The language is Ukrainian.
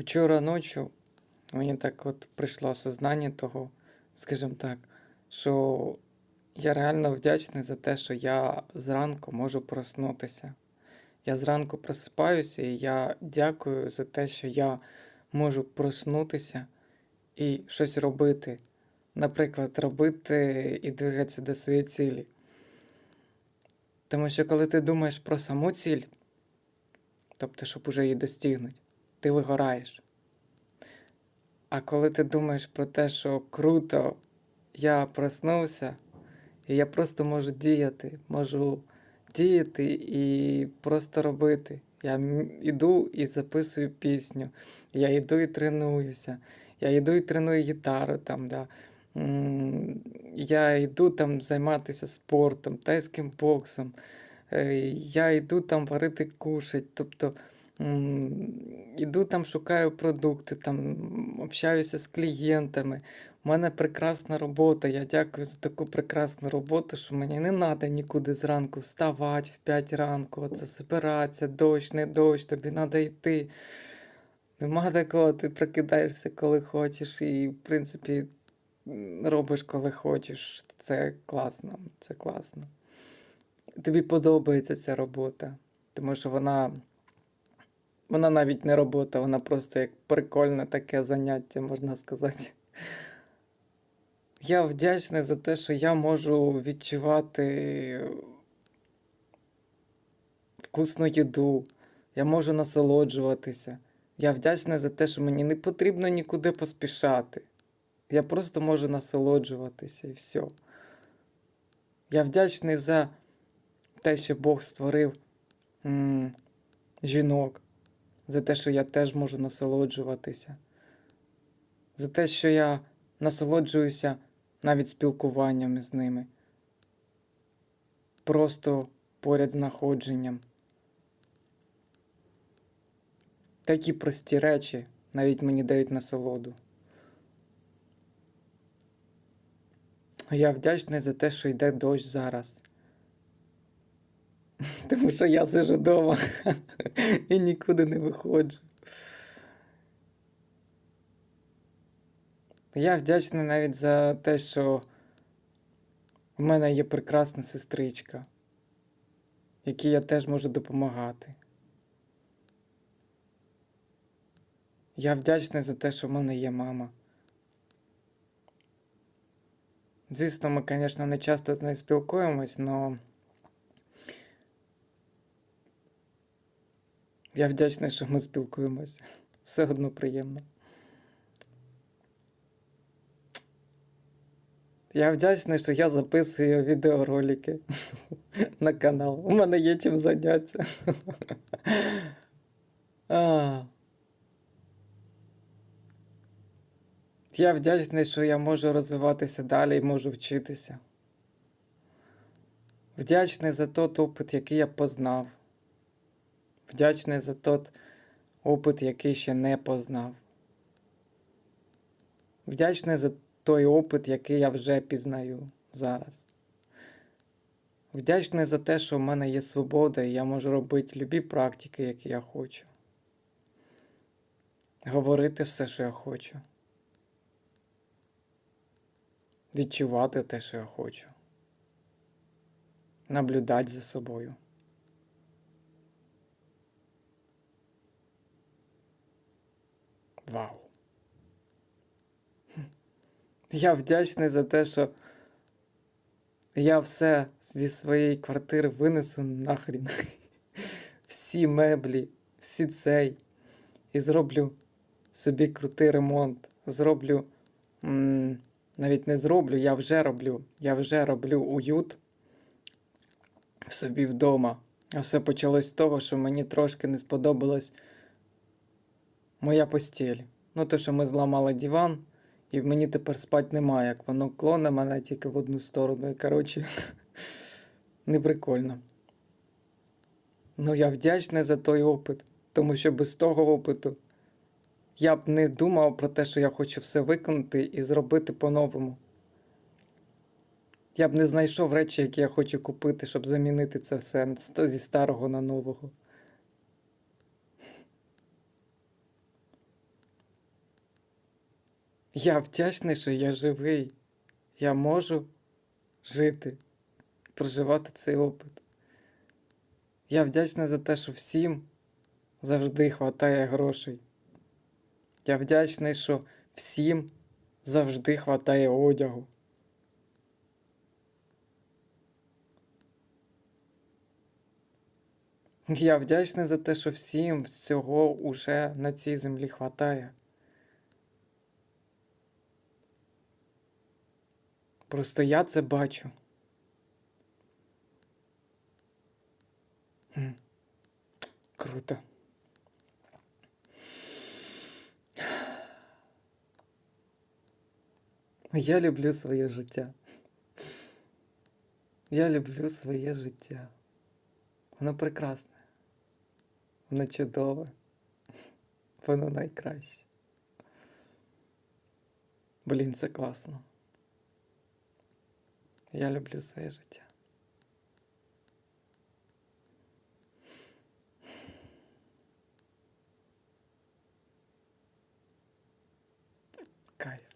Учора ночі мені так от прийшло осознання того, скажімо так, що я реально вдячний за те, що я зранку можу проснутися. Я зранку просипаюся і я дякую за те, що я можу проснутися і щось робити. Наприклад, робити і двигатися до своєї цілі. Тому що коли ти думаєш про саму ціль, тобто, щоб уже її достигнути, ти вигораєш. А коли ти думаєш про те, що круто, я проснувся, і я просто можу діяти, можу діяти і просто робити. Я іду і записую пісню, я йду і тренуюся, я йду і треную гітару там, да. Я йду там займатися спортом, тайським боксом, е, я йду там варити кушать, тобто іду там шукаю продукти, там общаюся з клієнтами. У мене прекрасна робота. Я дякую за таку прекрасну роботу, що мені не треба нікуди зранку вставати в 5 ранку, оце збиратися, дощ, не дощ, тобі треба йти. Нема такого, ти прокидаєшся, коли хочеш, і, в принципі, робиш, коли хочеш. Це класно, це класно. Тобі подобається ця робота, тому що вона. Вона навіть не робота, вона просто як прикольне таке заняття, можна сказати. Я вдячний за те, що я можу відчувати вкусну їду, я можу насолоджуватися. Я вдячний за те, що мені не потрібно нікуди поспішати. Я просто можу насолоджуватися і все. Я вдячний за те, що Бог створив м, жінок, за те, що я теж можу насолоджуватися, за те, що я насолоджуюся навіть спілкуванням з ними, просто поряд знаходженням. Такі прості речі навіть мені дають насолоду. Я вдячний за те, що йде дощ зараз. Тому що я сижу вдома і нікуди не виходжу. Я вдячний навіть за те, що в мене є прекрасна сестричка, якій я теж можу допомагати. Я вдячний за те, що в мене є мама. Звісно, ми, звісно, не часто з нею спілкуємось, але я вдячний, що ми спілкуємось. Все одно приємно. Я вдячний, що я записую відеоролики на канал. У мене є чим зайнятися. Я вдячний, що я можу розвиватися далі і можу вчитися. Вдячний за той опит, який я познав. Вдячний за той опит, який ще не познав. Вдячний за той опит, який я вже пізнаю зараз. Вдячний за те, що в мене є свобода, і я можу робити любі практики, які я хочу. Говорити все, що я хочу. Відчувати те, що я хочу. Наблюдати за собою. Вау. Я вдячний за те, що я все зі своєї квартири винесу нахрін. Всі меблі, всі цей. І зроблю собі крутий ремонт. Зроблю. навіть не зроблю, я вже роблю. Я вже роблю уют собі вдома. А все почалось з того, що мені трошки не сподобалась моя постіль. Ну, то, що ми зламали диван, і мені тепер спати немає, як воно клоне мене тільки в одну сторону. І коротше, не прикольно. Ну, я вдячний за той опит, тому що без того опиту я б не думав про те, що я хочу все виконати і зробити по-новому. Я б не знайшов речі, які я хочу купити, щоб замінити це все зі старого на нового. Я вдячний, що я живий. Я можу жити, проживати цей опит. Я вдячний за те, що всім завжди хватає грошей. Я вдячний, що всім завжди хватає одягу. Я вдячний за те, що всім всього уже на цій землі хватає. Просто я це бачу. Круто. Я люблю своє життя. Я люблю своє життя. Воно прекрасне. Воно чудове. Воно найкраще. Блін, це класно. Я люблю своє життя. Кайф.